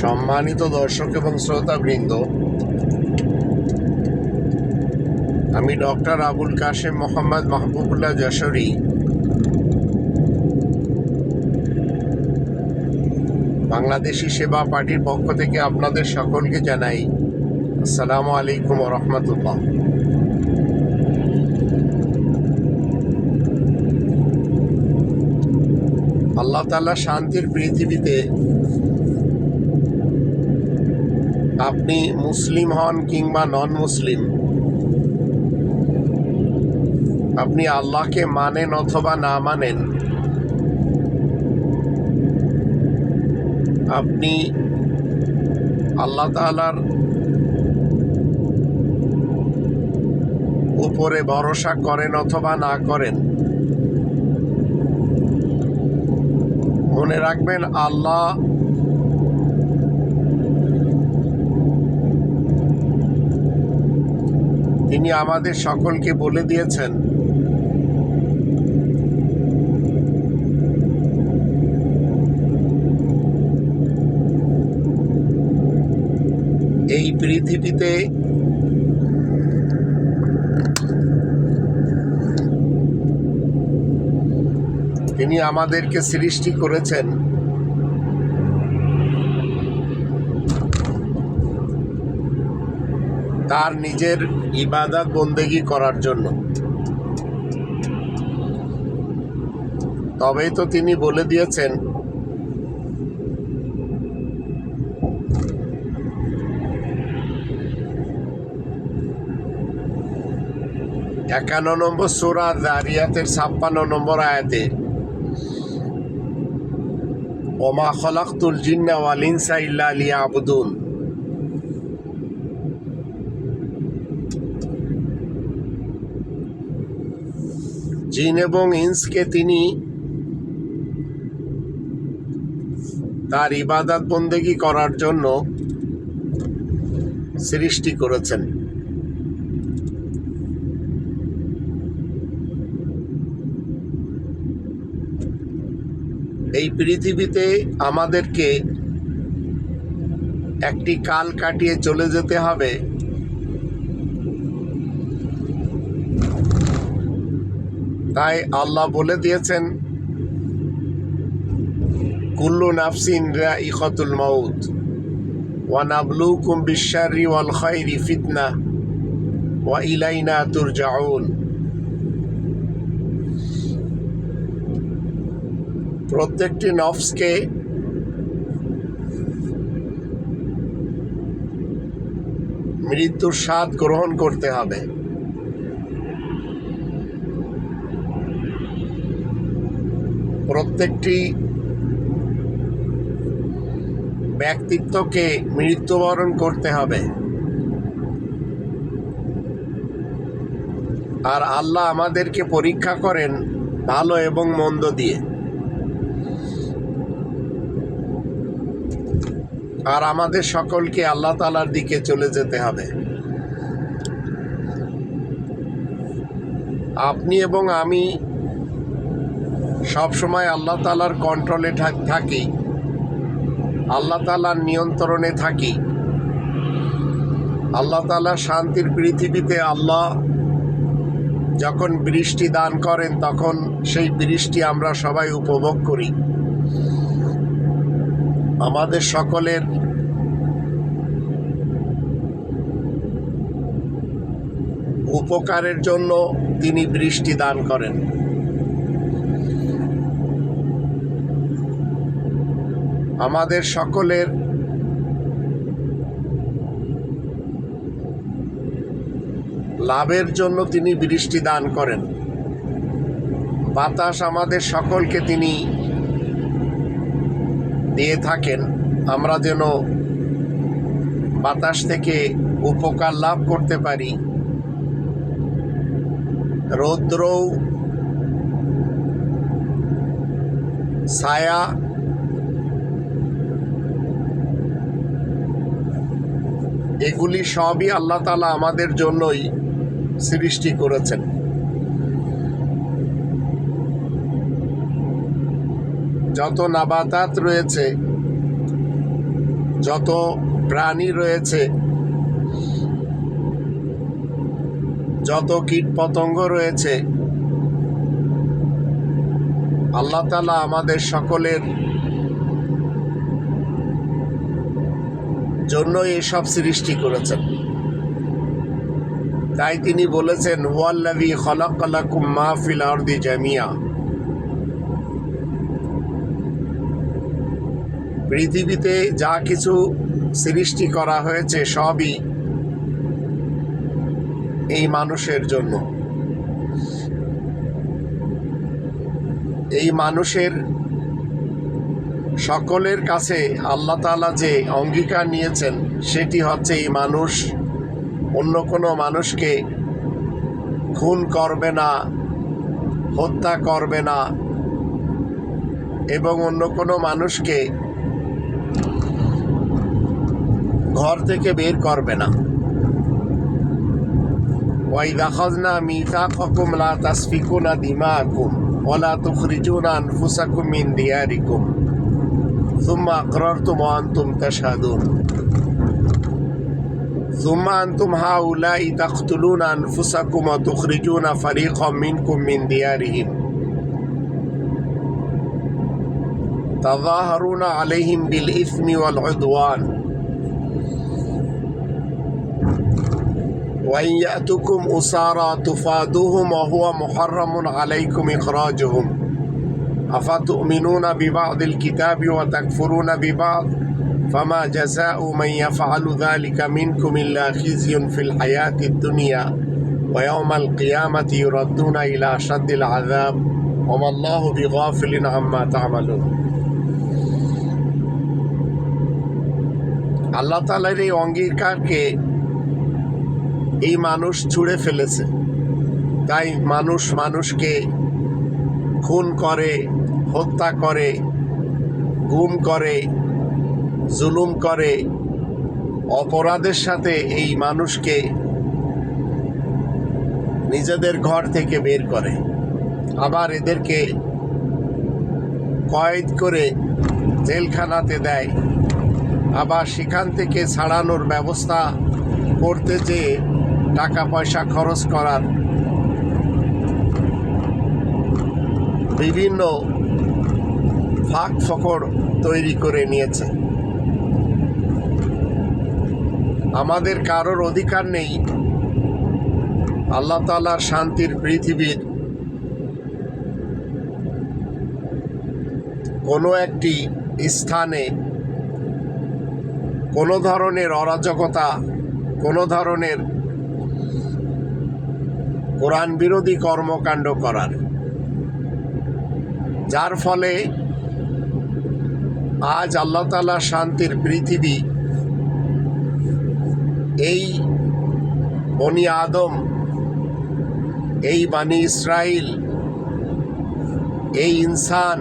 সম্মানিত দর্শক এবং শ্রোতাবৃন্দ, আমি ডক্টর আবুল কাশেম মোহাম্মদ মাহবুবুল্লাহ যশোরী। বাংলাদেশি সেবা পার্টির পক্ষ থেকে আপনাদের সকলকে জানাই আসসালামু আলাইকুম রহমতুল্লাহ। আল্লাহ তাআলা শান্তির পৃথিবীতে আপনি মুসলিম হন কিংবা নন মুসলিম আপনি আল্লাহকে মানেন অথবা না মানেন, আপনি আল্লাহ তাআলার উপরে ভরসা করেন অথবা না করেন মনে রাখবেন আল্লাহ তিনি আমাদের সকলকে বলে দিয়েছেন। এই পৃথিবীতে তিনি আমাদেরকে সৃষ্টি করেছেন। তার নিজের ইবাদত বন্দেগি করার জন্য। তবেই তো তিনি বলে দিয়েছেন, একান্ন নম্বর সুরা দারিয়াতের ছাপ্পান্ন নম্বর আয়াতে ওমা খলাক্তুল জিন্না ওয়াল ইনসা ইল্লা জিন এবং ইন্সকে তিনি তার ইবাদত বন্দেগি করার জন্য সৃষ্টি করেছেন। এই পৃথিবীতে আমাদেরকে একটি কাল কাটিয়ে চলে যেতে হবে। তাই আল্লাহ বলে দিয়েছেন, কুল্লু নাফসিন রা ইখতুল মাউত ওয়ানাবলুকুম বিশারি ওয়াল খাইরি ফিতনা ওয়া ইলাইনা তুরজাউন। প্রত্যেকটি নফসকে মৃত্যুর স্বাদ গ্রহণ করতে হবে। প্রত্যেকটি ব্যক্তিত্বকে মৃত্যুবরণ করতে হবে। আর আল্লাহ আমাদেরকে পরীক্ষা করেন ভালো এবং মন্দ দিয়ে। আর আমাদের সকলকে আল্লাহ তালার দিকে চলে যেতে হবে। আপনি এবং আমি সব সময় আল্লাহ তালার কন্ট্রোলে থাকি আল্লাহ তালার নিয়ন্ত্রণে থাকি। আল্লাহ তালার শান্তির পৃথিবীতে আল্লাহ যখন বৃষ্টি দান করেন, তখন সেই বৃষ্টি আমরা সবাই উপভোগ করি। আমাদের সকলের উপকারের জন্য তিনি বৃষ্টি দান করেন। আমাদের সকলের লাভের জন্য তিনি বৃষ্টি দান করেন। বাতাস আমাদের সকলকে তিনি দিয়ে থাকেন, আমরা যেন বাতাস থেকে উপকার লাভ করতে পারি। রৌদ্রও ছায়া, এগুলি সবই আল্লাহ তালা আমাদের জন্যই সৃষ্টি করেছেন। যত নাবাতাত রয়েছে, যত প্রাণী রয়েছে, যত কীট পতঙ্গ রয়েছে, আল্লাহ তালা আমাদের সকলের জন্য এসব সৃষ্টি করেছেন। তাই তিনি বলেছেন ওয়াল্লাভি খলাকালাকুম মাহফিল আরদি জামিয়া। পৃথিবীতে যা কিছু সৃষ্টি করা হয়েছে সবই এই মানুষের জন্য। এই মানুষের সকলের কাছে আল্লাহ তালা যে অঙ্গীকার নিয়েছেন, সেটি হচ্ছে এই মানুষ। অন্য কোনো মানুষকে খুন করবে না, হত্যা করবে না, এবং অন্য কোনো মানুষকে ঘর থেকে বের করবে না وإذا أخذنا ميثاقكم لا تسفكون دماءكم ولا تخرجون أنفسكم من دياركم ثم أقررتم وأنتم تشهدون ثم أنتم هؤلاء تقتلون أنفسكم وتخرجون فريقا منكم من ديارهم تظاهرون عليهم بالإثم والعدوان. وإن يأتكم أسارى تفادوهم وهو محرم عليكم إخراجهم. أفتؤمنون ببعض الكتاب وتكفرون ببعض؟ فما جزاء من يفعل ذلك منكم إلا خزي في الحياة الدنيا. ويوم القيامة يردون إلى أشد العذاب. وما الله بغافل عما تعملون. আল্লাহ তালার এই অঙ্গীকারকে এই মানুষ ছুঁড়ে ফেলেছে। তাই মানুষ মানুষকে খুন করে, হত্যা করে, গুম করে, জুলুম করে। অপরাধের সাথে এই মানুষকে নিজেদের ঘর থেকে বের করে। আবার এদেরকে কয়েদ করে জেলখানাতে দেয়। আবার সেখান থেকে ছাড়ানোর ব্যবস্থা করতে যেয়ে টাকা পয়সা খরচ করার বিভিন্ন ফাঁক ফকর তৈরি করে নিয়েছে। আমাদের কারোর অধিকার নেই। আল্লাহ তালার শান্তির পৃথিবীর কোনো একটি স্থানে কোনো ধরনের অরাজকতা, কোনো ধরনের কোরআন বিরোধী কর্মকাণ্ড করার। যার ফলে আজ আল্লাহ তালা শান্তির পৃথিবী, এই বনি আদম, এই বানি ইসরাইল, এই ইনসান,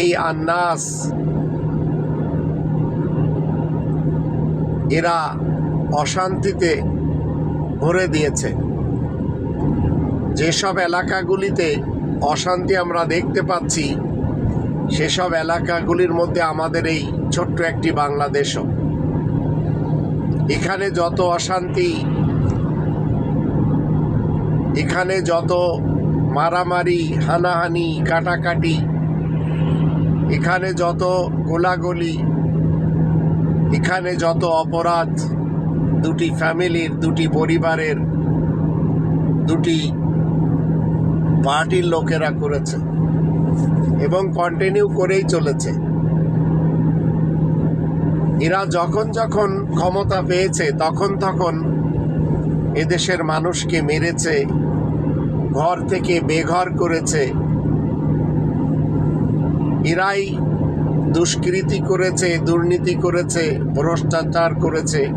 এই আন্নাস এরা অশান্তিতে ভরে দিয়েছে। যেসব এলাকাগুলিতে অশান্তি আমরা দেখতে পাচ্ছি, সেসব এলাকাগুলির মধ্যে আমাদের এই ছোট্ট একটি বাংলাদেশও। এখানে যত অশান্তি, এখানে যত মারামারি, হানাহানি, কাটাকাটি, এখানে যত গোলাগুলি এখানে যত অপরাধ, দুটি ফ্যামিলির, দুটি পরিবারের, দুটি পার্টির লোকেরা করেছে এবং কন্টিনিউ করেই চলেছে। এরা যখন যখন ক্ষমতা পেয়েছে, তখন তখন এদেশের মানুষকে মেরেছে, ঘর থেকে বেঘর করেছে। এরাই দুষ্কৃতি করেছে, দুর্নীতি করেছে, ভ্রষ্টাচার করেছে,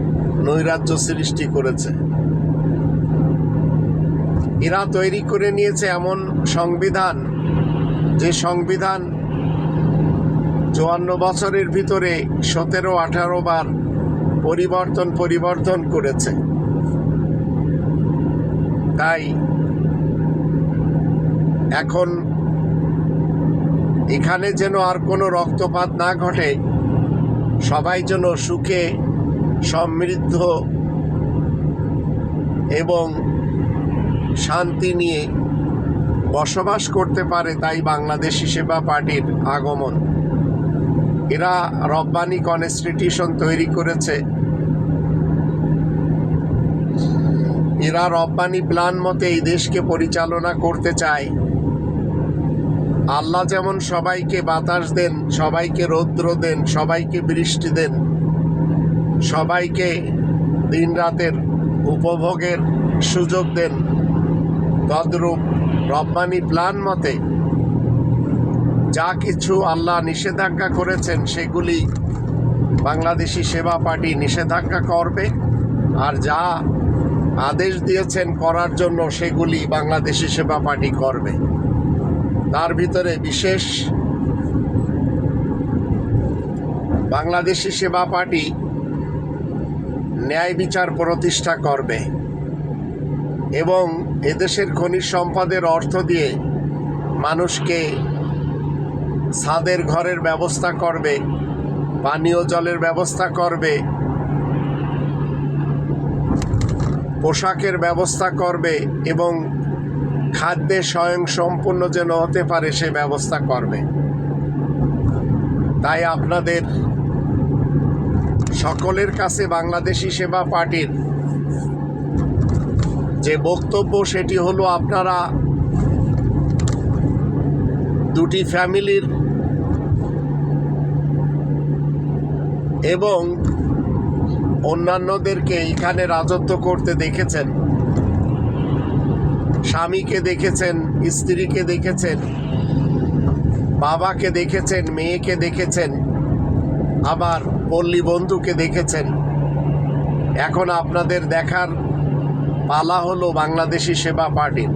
নৈরাজ্য সৃষ্টি করেছে। এরা তৈরি করে নিয়েছে এমন সংবিধান, যে সংবিধান চুয়ান্ন বছরের ভিতরে সতেরো, আঠারো বার পরিবর্তন পরিবর্তন করেছে। তাই এখন এখানে যেন আর কোনো রক্তপাত না ঘটে, সবাই যেন সুখে, সমৃদ্ধ এবং শান্তি নিয়ে বসবাস করতে পারে তাই বাংলাদেশি সেবা পার্টির আগমন। এরা রব্বানি কনস্টিটিউশন তৈরি করেছে। এরা রব্বানি প্ল্যান মতে এই দেশকে পরিচালনা করতে চায়। আল্লাহ যেমন সবাইকে বাতাস দেন, সবাইকে রৌদ্র দেন, সবাইকে বৃষ্টি দেন, সবাইকে দিন রাতের উপভোগের সুযোগ দেন। তদ্রূপ রব্বানি প্ল্যান মতে যা কিছু আল্লাহ নিষেধাজ্ঞা করেছেন, সেগুলি বাংলাদেশি সেবা পার্টি নিষেধাজ্ঞা করবে আর যা আদেশ দিয়েছেন করার জন্য, সেগুলি বাংলাদেশি সেবা পার্টি করবে। তার ভিতরে বিশেষ বাংলাদেশি সেবা পার্টি ন্যায় বিচার প্রতিষ্ঠা করবে এবং এদেশের খনিজ সম্পদের অর্থ দিয়ে মানুষকে ছাদের ঘরের ব্যবস্থা করবে, পানীয় জলের ব্যবস্থা করবে, পোশাকের ব্যবস্থা করবে এবং খাদ্যে স্বয়ং সম্পূর্ণ যেন হতে পারে সে ব্যবস্থা করবে। তাই আপনাদের সকলের কাছে বাংলাদেশি সেবা পার্টির যে বক্তব্য, সেটি হলো আপনারা দুটি ফ্যামিলির এবং অন্যান্যদেরকে এখানে রাজত্ব করতে দেখেছেন। স্বামীকে দেখেছেন, স্ত্রীকে দেখেছেন, বাবাকে দেখেছেন, মেয়েকে দেখেছেন আবার পল্লী বন্ধুকে দেখেছেন। এখন আপনাদের দেখার পালা হলো বাংলাদেশি সেবা পার্টির।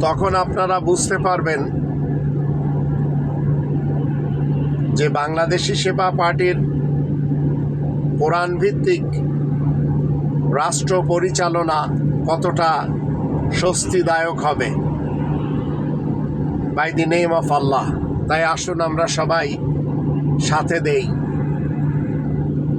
তখন আপনারা বুঝতে পারবেন যে বাংলাদেশি সেবা পার্টির কোরআন ভিত্তিক রাষ্ট্র পরিচালনা কতটা স্বস্তিদায়ক হবে? By the name of Allah তাই আসুন আমরা সবাই সাথে দেই।